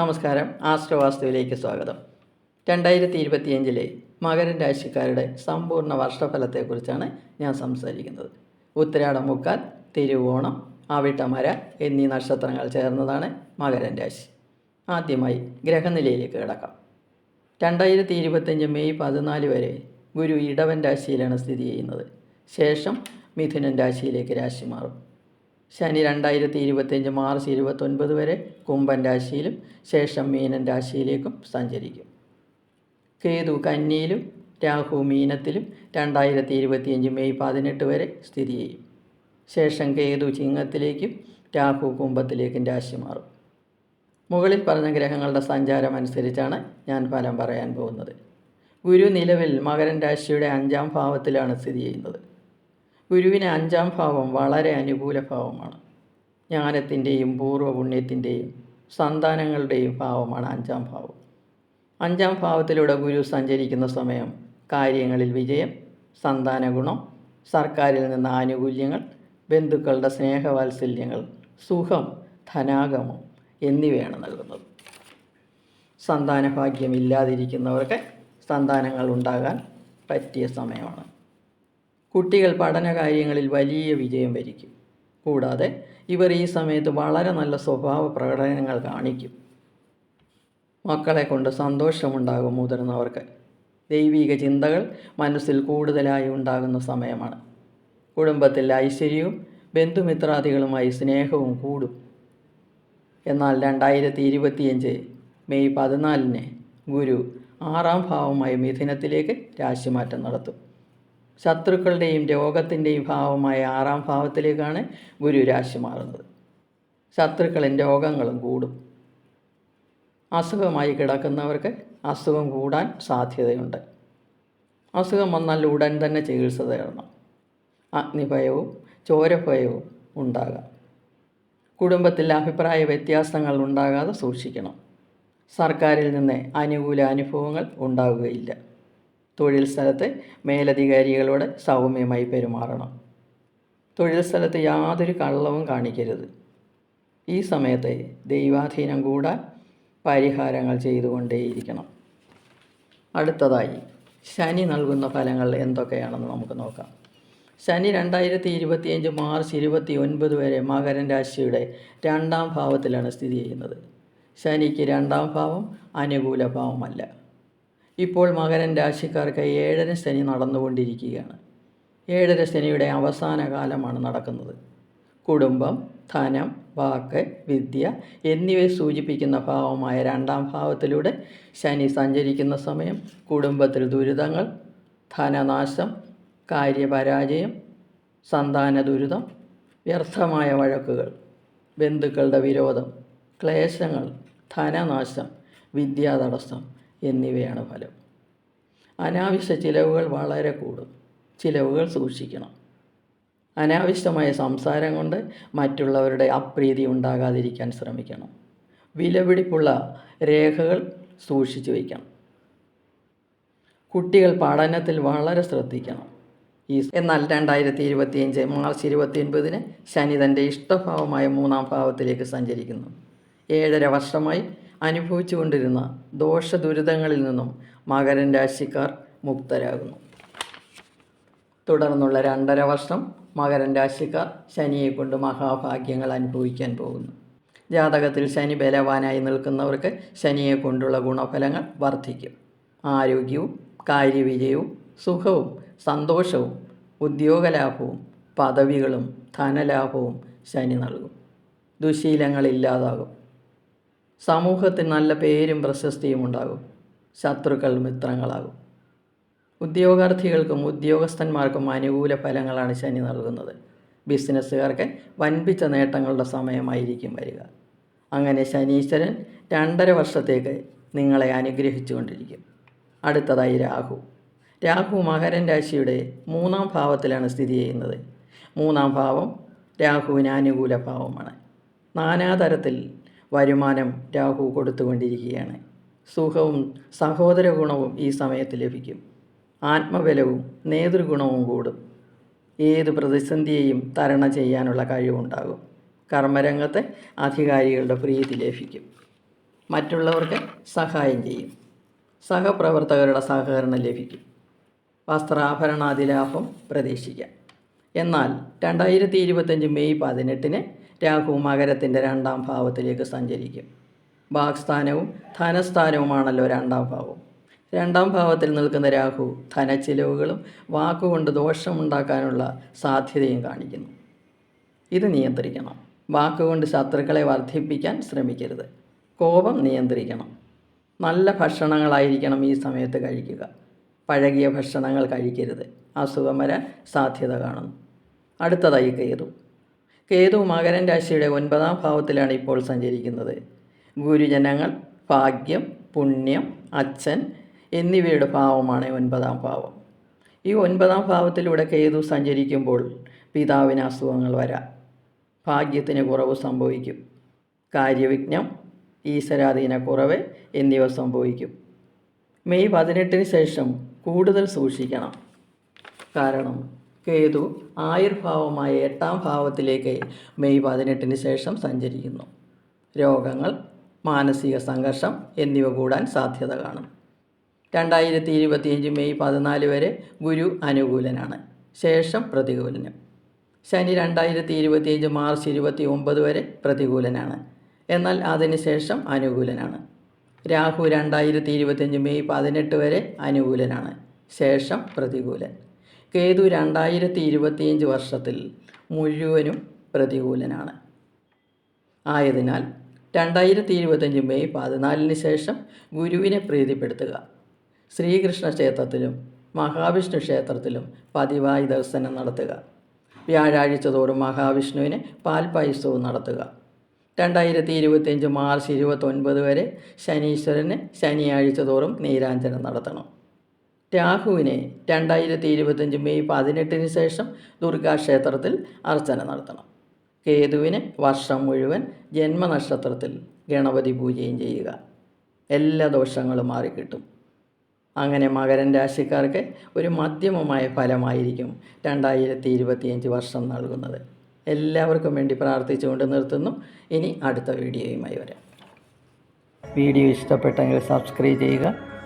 നമസ്കാരം. ആസ്ട്രവാസ്തുവിലേക്ക് സ്വാഗതം. രണ്ടായിരത്തി ഇരുപത്തിയഞ്ചിലെ മകരൻ രാശിക്കാരുടെ സമ്പൂർണ വർഷഫലത്തെക്കുറിച്ചാണ് ഞാൻ സംസാരിക്കുന്നത്. ഉത്തരാടം മുക്കാൽ തിരുവോണം ആവിട്ടമര എന്നീ നക്ഷത്രങ്ങൾ ചേർന്നതാണ് മകരൻ രാശി. ആദ്യമായി ഗ്രഹനിലയിലേക്ക് കിടക്കാം. രണ്ടായിരത്തി ഇരുപത്തഞ്ച് മെയ് പതിനാല് വരെ ഗുരു ഇടവൻ രാശിയിലാണ് സ്ഥിതി ചെയ്യുന്നത്. ശേഷം മിഥുനൻ രാശിയിലേക്ക് രാശി മാറും. ശനി രണ്ടായിരത്തി ഇരുപത്തിയഞ്ച് മാർച്ച് ഇരുപത്തൊൻപത് വരെ കുംഭൻ രാശിയിലും ശേഷം മീനൻ രാശിയിലേക്കും സഞ്ചരിക്കും. കേതു കന്നിയിലും രാഹു മീനത്തിലും രണ്ടായിരത്തി ഇരുപത്തിയഞ്ച് മെയ് പതിനെട്ട് വരെ സ്ഥിതി ചെയ്യും. ശേഷം കേതു ചിങ്ങത്തിലേക്കും രാഹു കുംഭത്തിലേക്കും രാശി മാറും. മുകളിൽ പറഞ്ഞ ഗ്രഹങ്ങളുടെ സഞ്ചാരം അനുസരിച്ചാണ് ഞാൻ ഫലം പറയാൻ പോകുന്നത്. ഗുരു നിലവിൽ മകരൻ രാശിയുടെ അഞ്ചാം ഭാവത്തിലാണ് സ്ഥിതി ചെയ്യുന്നത്. ഗുരുവിന് അഞ്ചാം ഭാവം വളരെ അനുകൂല ഭാവമാണ്. ജ്ഞാനത്തിന്റെയും പൂർവപുണ്യത്തിന്റെയും സന്താനങ്ങളുടെയും ഭാവമാണ് അഞ്ചാം ഭാവം. അഞ്ചാം ഭാവത്തിലൂടെ ഗുരു സഞ്ചരിക്കുന്ന സമയം കാര്യങ്ങളിൽ വിജയം സന്താന ഗുണം സർക്കാരിൽ നിന്ന് ആനുകൂല്യങ്ങൾ ബന്ധുക്കളുടെ സ്നേഹവാത്സല്യങ്ങൾ സുഖം ധനാഗമം എന്നിവയാണ് നൽകുന്നത്. സന്താനഭാഗ്യമില്ലാതിരിക്കുന്നവർക്ക് സന്താനങ്ങൾ ഉണ്ടാകാൻ പറ്റിയ സമയമാണ്. കുട്ടികൾ പഠന കാര്യങ്ങളിൽ വലിയ വിജയം വരിക്കും. കൂടാതെ ഇവർ ഈ സമയത്ത് വളരെ നല്ല സ്വഭാവ പ്രകടനങ്ങൾ കാണിക്കും. മക്കളെ കൊണ്ട് സന്തോഷമുണ്ടാകും മുതിർന്നവർക്ക്. ദൈവിക ചിന്തകൾ മനസ്സിൽ കൂടുതലായി ഉണ്ടാകുന്ന സമയമാണ്. കുടുംബത്തിൽ ഐശ്വര്യവും ബന്ധുമിത്രാദികളുമായി സ്നേഹവും കൂടും. എന്നാൽ രണ്ടായിരത്തി ഇരുപത്തിയഞ്ച് മെയ് പതിനാലിന് ഗുരു ആറാം ഭാവമായ മിഥുനത്തിലേക്ക് രാശിമാറ്റം നടത്തും. ശത്രുക്കളുടെയും രോഗത്തിന്റെയും ഭാവമായ ആറാം ഭാവത്തിലേക്കാണ് ഗുരുരാശി മാറുന്നത്. ശത്രുക്കളും രോഗങ്ങളും കൂടും. അസുഖമായി കിടക്കുന്നവർക്ക് അസുഖം കൂടാൻ സാധ്യതയുണ്ട്. അസുഖം വന്നാൽ ഉടൻ തന്നെ ചികിത്സ തേടണം. അഗ്നിഭയവും ചോരഭയവും ഉണ്ടാകാം. കുടുംബത്തിൽ അഭിപ്രായ വ്യത്യാസങ്ങൾ ഉണ്ടാകാതെ സൂക്ഷിക്കണം. സർക്കാരിൽ നിന്ന് അനുകൂല അനുഭവങ്ങൾ ഉണ്ടാവുകയില്ല. തൊഴിൽ സ്ഥലത്ത് മേലധികാരികളോട് സൗമ്യമായി പെരുമാറണം. തൊഴിൽ സ്ഥലത്ത് യാതൊരു കള്ളവും കാണിക്കരുത്. ഈ സമയത്ത് ദൈവാധീനം കൂടാൻ പരിഹാരങ്ങൾ ചെയ്തുകൊണ്ടേയിരിക്കണം. അടുത്തതായി ശനി നൽകുന്ന ഫലങ്ങൾ എന്തൊക്കെയാണെന്ന് നമുക്ക് നോക്കാം. ശനി രണ്ടായിരത്തി ഇരുപത്തിയഞ്ച് മാർച്ച് ഇരുപത്തി ഒൻപത് വരെ മകരൻ രാശിയുടെ രണ്ടാം ഭാവത്തിലാണ് സ്ഥിതി ചെയ്യുന്നത്. ശനിക്ക് രണ്ടാം ഭാവം അനുകൂല ഭാവമല്ല. ഇപ്പോൾ മകരൻ രാശിക്കാർക്ക് ഏഴര ശനി നടന്നുകൊണ്ടിരിക്കുകയാണ്. ഏഴര ശനിയുടെ അവസാന കാലമാണ് നടക്കുന്നത്. കുടുംബം ധനം വാക്ക് വിദ്യ എന്നിവയെ സൂചിപ്പിക്കുന്ന ഭാവമായ രണ്ടാം ഭാവത്തിലൂടെ ശനി സഞ്ചരിക്കുന്ന സമയം കുടുംബത്തിൽ ദുരിതങ്ങൾ ധനനാശം കാര്യപരാജയം സന്താന ദുരിതം വ്യർത്ഥമായ വഴക്കുകൾ ബന്ധുക്കളുടെ വിരോധം ക്ലേശങ്ങൾ ധനനാശം വിദ്യാതടസ്സം എന്നിവയാണ് ഫലം. അനാവശ്യ ചിലവുകൾ വളരെ കൂടും. ചിലവുകൾ സൂക്ഷിക്കണം. അനാവശ്യമായ സംസാരം കൊണ്ട് മറ്റുള്ളവരുടെ അപ്രീതി ഉണ്ടാകാതിരിക്കാൻ ശ്രമിക്കണം. വിലപിടിപ്പുള്ള രേഖകൾ സൂക്ഷിച്ചു വയ്ക്കണം. കുട്ടികൾ പഠനത്തിൽ വളരെ ശ്രദ്ധിക്കണം. ഈ എന്നാൽ രണ്ടായിരത്തി ഇരുപത്തിയഞ്ച് മാർച്ച് ഇരുപത്തി ഒൻപതിന് ശനി തന്റെ ഇഷ്ടഭാവമായ മൂന്നാം ഭാവത്തിലേക്ക് സഞ്ചരിക്കുന്നു. ഏഴര വർഷമായി അനുഭവിച്ചു കൊണ്ടിരുന്ന ദോഷ ദുരിതങ്ങളിൽ നിന്നും മകരൻ രാശിക്കാർ മുക്തരാകുന്നു. തുടർന്നുള്ള രണ്ടര വർഷം മകരൻ രാശിക്കാർ ശനിയെ കൊണ്ട് മഹാഭാഗ്യങ്ങൾ അനുഭവിക്കാൻ പോകുന്നു. ജാതകത്തിൽ ശനി ബലവാനായി നിൽക്കുന്നവർക്ക് ശനിയെ കൊണ്ടുള്ള ഗുണഫലങ്ങൾ വർദ്ധിക്കും. ആരോഗ്യവും കാര്യവിജയവും സുഖവും സന്തോഷവും ഉദ്യോഗലാഭവും പദവികളും ധനലാഭവും ശനി നൽകും. ദുശീലങ്ങൾ ഇല്ലാതാകും സമൂഹത്തിൽ നല്ല പേരും പ്രശസ്തിയും ഉണ്ടാകും. ശത്രുക്കൾ മിത്രങ്ങളാകും. ഉദ്യോഗാർത്ഥികൾക്കും ഉദ്യോഗസ്ഥന്മാർക്കും അനുകൂല ഫലങ്ങളാണ് ശനി നൽകുന്നത്. ബിസിനസ്സുകാർക്ക് വൻപിച്ച നേട്ടങ്ങളുടെ സമയമായിരിക്കും വരിക. അങ്ങനെ ശനീശ്വരൻ രണ്ടര വർഷത്തേക്ക് നിങ്ങളെ അനുഗ്രഹിച്ചുകൊണ്ടിരിക്കും. അടുത്തതായി രാഹു. രാഹു മകരൻ രാശിയുടെ മൂന്നാം ഭാവത്തിലാണ് സ്ഥിതി ചെയ്യുന്നത്. മൂന്നാം ഭാവം രാഹുവിന് അനുകൂല ഭാവമാണ്. നാനാതരത്തിൽ വരുമാനം രാഹു കൊടുത്തുകൊണ്ടിരിക്കുകയാണ്. സുഖവും സഹോദര ഗുണവും ഈ സമയത്ത് ലഭിക്കും. ആത്മബലവും നേതൃഗുണവും കൂടും. ഏത് പ്രതിസന്ധിയെയും തരണം ചെയ്യാനുള്ള കഴിവുണ്ടാകും. കർമ്മരംഗത്തെ അധികാരികളുടെ പ്രീതി ലഭിക്കും. മറ്റുള്ളവർക്ക് സഹായം ചെയ്യും. സഹപ്രവർത്തകരുടെ സഹകരണം ലഭിക്കും. വസ്ത്രാഭരണാതിലാഭം പ്രതീക്ഷിക്കാം. എന്നാൽ രണ്ടായിരത്തി ഇരുപത്തഞ്ച് മെയ് പതിനെട്ടിന് രാഹു മകരത്തിന്റെ രണ്ടാം ഭാവത്തിലേക്ക് സഞ്ചരിക്കും. ഭാഗ്സ്ഥാനവും ധനസ്ഥാനവുമാണല്ലോ രണ്ടാം ഭാവം. രണ്ടാം ഭാവത്തിൽ നിൽക്കുന്ന രാഹു ധനച്ചിലവുകളും വാക്കുകൊണ്ട് ദോഷമുണ്ടാക്കാനുള്ള സാധ്യതയും കാണിക്കുന്നു. ഇത് നിയന്ത്രിക്കണം. വാക്കുകൊണ്ട് ശത്രുക്കളെ വർദ്ധിപ്പിക്കാൻ ശ്രമിക്കരുത്. കോപം നിയന്ത്രിക്കണം. നല്ല ഭക്ഷണങ്ങളായിരിക്കണം ഈ സമയത്ത് കഴിക്കുക. പഴകിയ ഭക്ഷണങ്ങൾ കഴിക്കരുത്. അസുഖം വരാൻ സാധ്യത കാണുന്നു. അടുത്തതായി കേതു കേതു മകരൻ രാശിയുടെ ഒൻപതാം ഭാവത്തിലാണ് ഇപ്പോൾ സഞ്ചരിക്കുന്നത്. ഗുരുജനങ്ങൾ ഭാഗ്യം പുണ്യം അച്ഛൻ എന്നിവയുടെ ഭാവമാണ് ഒൻപതാം ഭാവം. ഈ ഒൻപതാം ഭാവത്തിലൂടെ കേതു സഞ്ചരിക്കുമ്പോൾ പിതാവിന് അസുഖങ്ങൾ വരാം. ഭാഗ്യത്തിന് കുറവ് സംഭവിക്കും. കാര്യവിഘ്നം ഈശ്വരാധീന കുറവ് എന്നിവ സംഭവിക്കും. മെയ് പതിനെട്ടിന് ശേഷം കൂടുതൽ സൂക്ഷിക്കണം. കാരണം കേതു ആയുർഭാവമായ എട്ടാം ഭാവത്തിലേക്ക് മെയ് പതിനെട്ടിന് ശേഷം സഞ്ചരിക്കുന്നു. രോഗങ്ങൾ മാനസിക സംഘർഷം എന്നിവ കൂടാൻ സാധ്യത കാണും. രണ്ടായിരത്തി ഇരുപത്തിയഞ്ച് മെയ് പതിനാല് വരെ ഗുരു അനുകൂലനാണ്. ശേഷം പ്രതികൂലനം. ശനി രണ്ടായിരത്തി ഇരുപത്തിയഞ്ച് മാർച്ച് ഇരുപത്തി ഒമ്പത് വരെ പ്രതികൂലനാണ്. എന്നാൽ അതിനുശേഷം അനുകൂലനാണ്. രാഹു രണ്ടായിരത്തി ഇരുപത്തിയഞ്ച് മെയ് പതിനെട്ട് വരെ അനുകൂലനാണ്. ശേഷം പ്രതികൂലൻ. കേതു രണ്ടായിരത്തി ഇരുപത്തിയഞ്ച് വർഷത്തിൽ മുഴുവനും പ്രതികൂലനാണ്. ആയതിനാൽ രണ്ടായിരത്തി ഇരുപത്തഞ്ച് മെയ് പതിനാലിന് ശേഷം ഗുരുവിനെ പ്രീതിപ്പെടുത്തുക. ശ്രീകൃഷ്ണ ക്ഷേത്രത്തിലും മഹാവിഷ്ണു ക്ഷേത്രത്തിലും പതിവായി ദർശനം നടത്തുക. വ്യാഴാഴ്ച തോറും മഹാവിഷ്ണുവിന് പാൽപായസവും നടത്തുക. രണ്ടായിരത്തി ഇരുപത്തിയഞ്ച് മാർച്ച് ഇരുപത്തൊൻപത് വരെ ശനീശ്വരന് ശനിയാഴ്ച തോറും നീരാഞ്ജനം നടത്തണം. രാഹുവിനെ രണ്ടായിരത്തി ഇരുപത്തഞ്ച് മെയ് പതിനെട്ടിന് ശേഷം ദുർഗാക്ഷേത്രത്തിൽ അർച്ചന നടത്തണം. കേതുവിന് വർഷം മുഴുവൻ ജന്മനക്ഷത്രത്തിൽ ഗണപതി പൂജയും ചെയ്യുക. എല്ലാ ദോഷങ്ങളും മാറിക്കിട്ടും. അങ്ങനെ മകരൻ രാശിക്കാർക്ക് ഒരു മധ്യമമായ ഫലമായിരിക്കും രണ്ടായിരത്തി ഇരുപത്തിയഞ്ച് വർഷം നൽകുന്നത്. എല്ലാവർക്കും വേണ്ടി പ്രാർത്ഥിച്ചുകൊണ്ട് നിർത്തുന്നു. ഇനി അടുത്ത വീഡിയോയുമായി വരാം. വീഡിയോ ഇഷ്ടപ്പെട്ടെങ്കിൽ സബ്സ്ക്രൈബ് ചെയ്യുക.